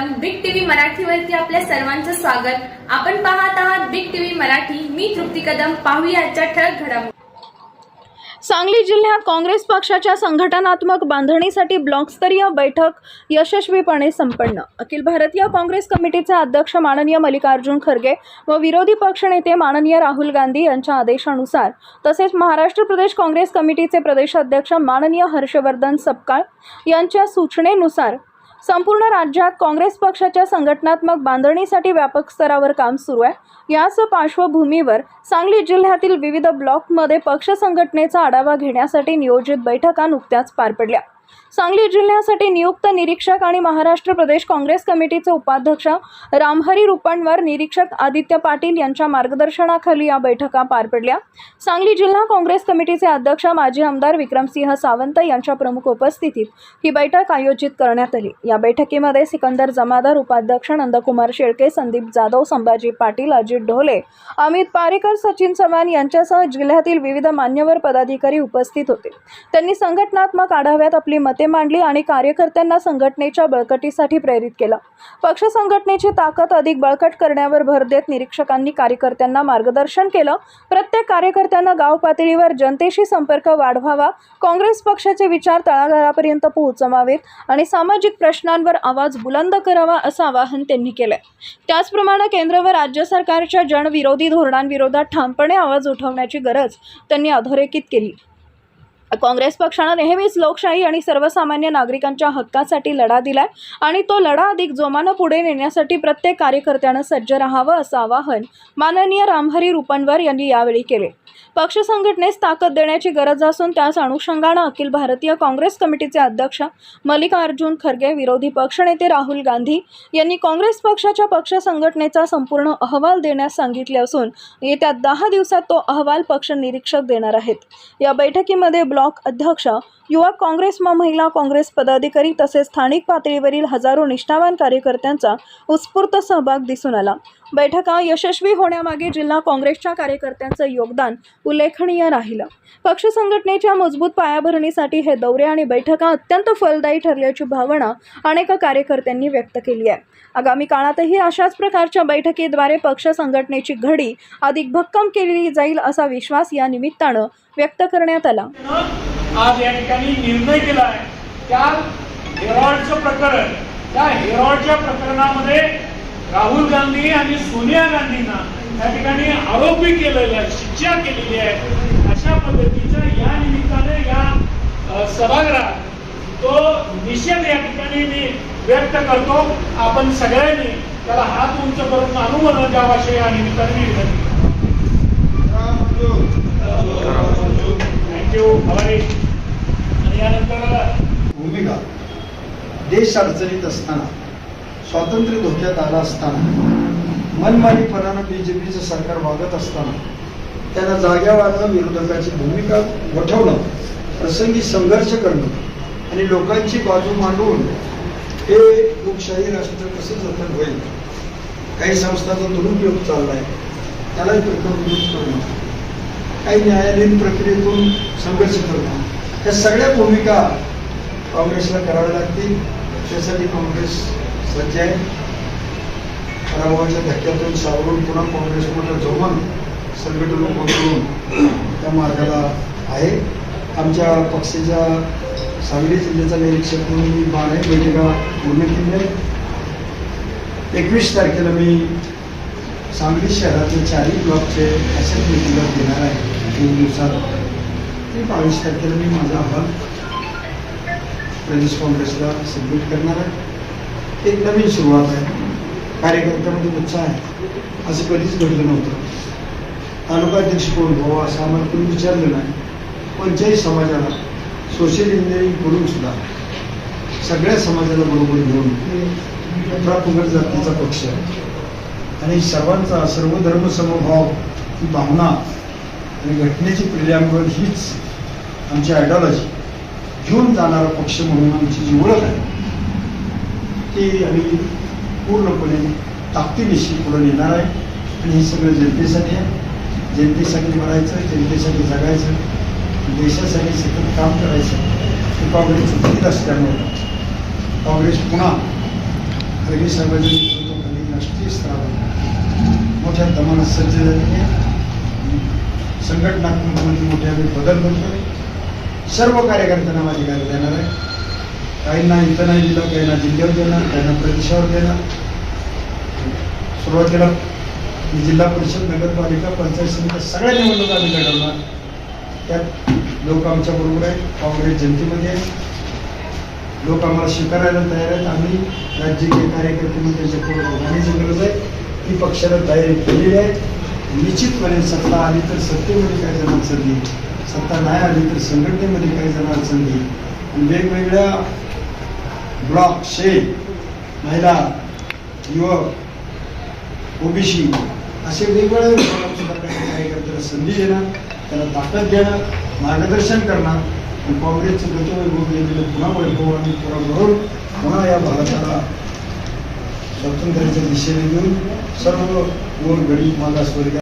मराठीवरती आपल्या सर्वांचं स्वागत. आपण पाहत आहात बिग टीव्ही मराठी. मी तृप्ती कदम. पाहूया आजच्या ठळक घडामोडी. सांगली जिल्ह्यात काँग्रेस पक्षाच्या संघटनात्मक बांधणीसाठी ब्लॉकस्तरीय बैठक यशस्वीपणे संपन्न. अखिल भारतीय काँग्रेस कमिटीचे अध्यक्ष माननीय मल्लिकार्जुन खरगे व विरोधी पक्षनेते माननीय राहुल गांधी यांच्या आदेशानुसार तसेच महाराष्ट्र प्रदेश काँग्रेस कमिटीचे प्रदेशाध्यक्ष माननीय हर्षवर्धन सपकाळ यांच्या सूचनेनुसार संपूर्ण राज्यात काँग्रेस पक्षाच्या संघटनात्मक बांधणीसाठी व्यापक स्तरावर काम सुरू आहे. याच पार्श्वभूमीवर सांगली जिल्ह्यातील विविध ब्लॉकमध्ये पक्ष संघटनेचा आढावा घेण्यासाठी नियोजित बैठका नुकत्याच पार पडल्या. सांगली जिल्ह्यासाठी नियुक्त निरीक्षक आणि महाराष्ट्र प्रदेश काँग्रेस कमिटीचे उपाध्यक्ष रामहरी रुपणवर निरीक्षक आदित्य पाटील यांच्या मार्गदर्शनाखाली या बैठका पार पडल्या. सांगली जिल्हा काँग्रेस कमिटीचे अध्यक्ष माजी आमदार विक्रमसिंह सावंत यांच्या प्रमुख उपस्थितीत ही बैठक आयोजित करण्यात आली. या बैठकीमध्ये सिकंदर जमादार उपाध्यक्ष नंदकुमार शेळके संदीप जाधव संभाजी पाटील अजित ढोले अमित पारेकर सचिन चव्हाण यांच्यासह जिल्ह्यातील विविध मान्यवर पदाधिकारी उपस्थित होते. त्यांनी संघटनात्मक आढाव्यात आपली मते मांडली आणि कार्यकर्त्यांना संघटनेच्या बळकटीसाठी प्रेरित केलं. पक्ष संघटनेची ताकद अधिक बळकट करण्यावर भर देत निरीक्षकांनी कार्यकर्त्यांना मार्गदर्शन केलं. प्रत्येक कार्यकर्त्यांना गाव पातळीवर जनतेशी संपर्क वाढवावा काँग्रेस पक्षाचे विचार तळागाळापर्यंत पोहोचवावेत आणि सामाजिक प्रश्नांवर आवाज बुलंद करावा असं आवाहन त्यांनी केलंय. त्याचप्रमाणे केंद्र व राज्य सरकारच्या जनविरोधी धोरणांविरोधात ठामपणे आवाज उठवण्याची गरज त्यांनी अधोरेखित केली. काँग्रेस पक्षानं नेहमीच लोकशाही आणि सर्वसामान्य नागरिकांच्या हक्कासाठी लढा दिलाय आणि तो लढा अधिक जोमानं पुढे नेण्यासाठी प्रत्येक कार्यकर्त्यानं सज्ज राहावं असं आवाहन माननीय रामहरी रुपनवर यांनी यावेळी केले. पक्ष संघटनेस ताकद देण्याची गरज असून त्याच अनुषंगानं अखिल भारतीय काँग्रेस कमिटीचे अध्यक्ष मल्लिकार्जुन खरगे विरोधी पक्षनेते राहुल गांधी यांनी काँग्रेस पक्षाच्या पक्ष संघटनेचा संपूर्ण अहवाल देण्यास सांगितले असून येत्या दहा दिवसात तो अहवाल पक्ष निरीक्षक देणार आहेत. या बैठकीमध्ये ब्लॉक अध्यक्ष युवक काँग्रेस व महिला काँग्रेस पदाधिकारी तसेच स्थानिक पातळीवरील हजारो निष्ठावान कार्यकर्त्यांचा उत्स्फूर्त सहभाग दिसून आला. बैठका यशस्वी होण्यामागे जिल्हा काँग्रेसच्या कार्यकर्त्यांचं योगदान उल्लेखनीय राहिलं. पक्ष संघटनेच्या मजबूत पायाभरणीसाठी हे दौरे आणि बैठका अत्यंत फलदायी ठरल्याची भावना अनेक कार्यकर्त्यांनी व्यक्त केली आहे. आगामी काळातही अशाच प्रकारच्या बैठकीद्वारे पक्ष संघटनेची घडी अधिक भक्कम केली जाईल असा विश्वास या निमित्तानं व्यक्त करण्यात आला. आज या ठिकाणी निर्णय केला आहे. त्या हेरॉल्डचं प्रकरण त्या हेरॉल्डच्या प्रकरणामध्ये राहुल गांधी आणि सोनिया गांधींना या ठिकाणी आरोपी केलेल्या आहे शिक्षा केलेली आहे. अशा पद्धतीचा या निमित्ताने या सभागृहात तो निषेध या ठिकाणी मी व्यक्त करतो. आपण सगळ्यांनी त्याला हात उंच करून अनुमोदन द्यावं असे या निमित्ताने मी विनंती थँक्यू. आणि यानंतर भूमिका. देश अडचणीत असताना स्वातंत्र्य धोक्यात आलं असताना मनमानीपणानं बीजेपीचं सरकार वागत असताना त्यांना जाग्यावरनं विरोधकाची भूमिका वठवणं प्रसंगी संघर्ष करणं आणि लोकांची बाजू मांडून हे लोकशाही राष्ट्र कसं जतन होईल? काही संस्थांचा दुरुपयोग चाललाय त्यालाही प्रकरण करणं काही न्यायालयीन प्रक्रियेतून संघर्ष करणं या सगळ्या भूमिका काँग्रेसला कराव्या लागतील. त्यासाठी काँग्रेस म्हणजे सज्ज आहे पराभवाच्या धक्क्यातून सावरून पुन्हा काँग्रेसमध्ये जमून संघटन उभं त्या मार्गाला आहे. आमच्या पक्षाच्या सांगली जिल्ह्याचा निरीक्षक म्हणून मी बाण आहे बैठका पूर्ण केली आहे एकवीस तारखेला मी सांगली शहरातील चारही ब्लॉकचे असेच मिटिंगला देणार आहे. तीन दिवसात. ते बावीस तारखेला मी माझा अहवाल प्रदेश काँग्रेसला सबमिट करणार आहे. एक नवीन सुरुवात आहे. कार्यकर्त्यामध्ये उत्साह आहे. असं कधीच घडलं नव्हतं. तालुकाध्यक्ष कोण? व्हावं असं आम्हाला कोणी विचारलं नाही. कोणत्याही समाजाला सोशल इंजिनिअरिंग करून सुद्धा सगळ्या समाजाला बरोबर घेऊन अठरा पुंगड जातीचा पक्ष आहे. आणि सर्वांचा सर्वधर्म समभाव ही भावना आणि घटनेची प्रियांवर हीच आमची आयडिओलॉजी घेऊन जाणारा पक्ष म्हणून आमची जी ओळख आहे. ते आम्ही पूर्णपणे ताकदीनिशी पुढे नेणार आहे. आणि हे सगळं जनतेसाठी आहे. जनतेसाठी मरायचं जनतेसाठी जगायचं देशासाठी सतत काम करायचं. हे काँग्रेस हित असल्यामुळे. काँग्रेस पुन्हा खरगे साहेबांच्या नेतृत्वाखाली राष्ट्रीय राहून मोठ्या प्रमाणात सज्ज झालेली आहे. संघटनात्मकमध्ये म्हणजे मोठे आम्ही बदल करतोय सर्व कार्यकर्त्यांना माझी गाडी देणार आहे. काहींना इथं नाही दिलं काहींना जिल्ह्यावर देणार काहींना प्रदेशावर देणार. सुरुवातीला जिल्हा परिषद नगरपालिका पंचायत समिती सगळ्या निवडणुका आम्ही त्यात लोक आमच्या बरोबर आहेत काँग्रेस जनतेमध्ये आहेत. लोक आम्हाला स्वीकारायला तयार आहेत. आम्ही राज्यकीय कार्यकर्ते म्हणून त्यांच्या पुढे गरज आहे. ती पक्षाला तयारी केलेली आहे. निश्चितपणे सत्ता आली तर सत्तेमध्ये काही जण अडचण सत्ता नाही आली तर संघटनेमध्ये काही जण अडचण आणि वेगवेगळ्या ब्लॉक शेख महिला युवक ओबीसी असे वेगवेगळ्या कार्यकर्त्याला संधी देणार त्याला ताकद देणं मार्गदर्शन करणार. आणि काँग्रेसचं गतवैभव गेलेलं पुन्हा वैभव आणि पुन्हा भरून पुन्हा या भारताला स्वातंत्र्याच्या दिशेने घेऊन सर्व गोर गरीब मागासवर्ग